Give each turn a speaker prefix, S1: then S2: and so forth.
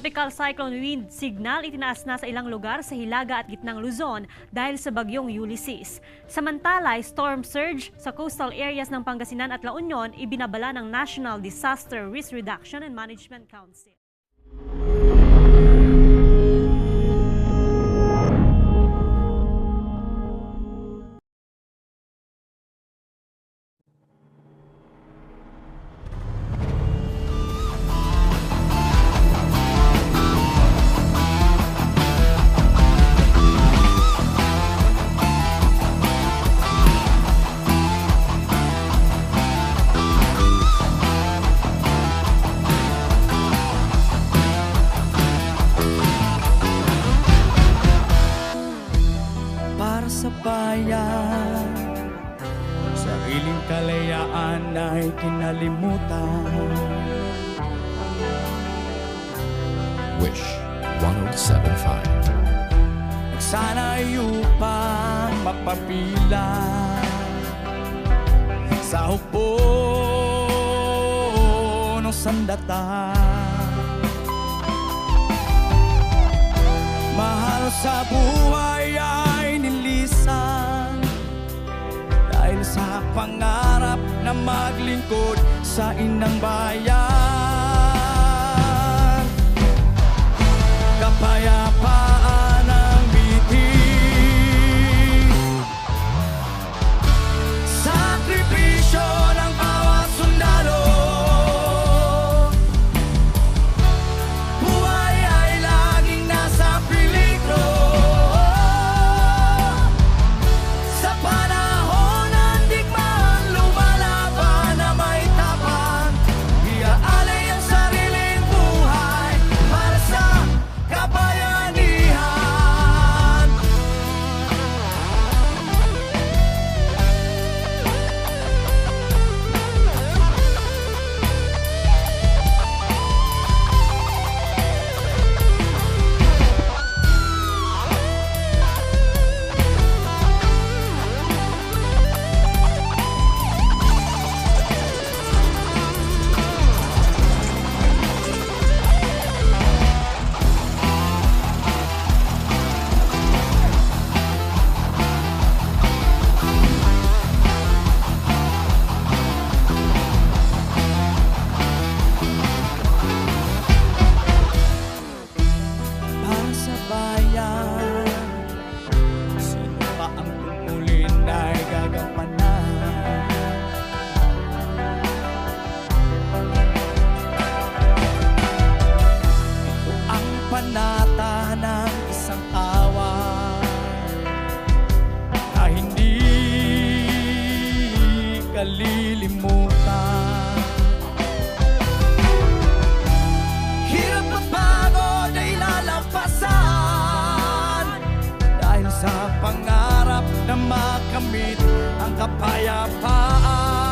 S1: Tropical cyclone wind signal itinaas na sa ilang lugar sa Hilaga at gitnang Luzon dahil sa bagyong Ulysses. Samantala, storm surge sa coastal areas ng Pangasinan at La Union ibinabala ng National Disaster Risk Reduction and Management Council.
S2: Bayan Sariling kalayaan ay kinalimutan.
S3: Wish 1075.
S2: Sana'y upang mapapilang Sa upo ng sandata. Mahal sa buhay pangarap na maglingkod sa inang bayan kalilimutan Hirap at pagod ay lalampasan Dahil sa pangarap na makamit ang kapayapaan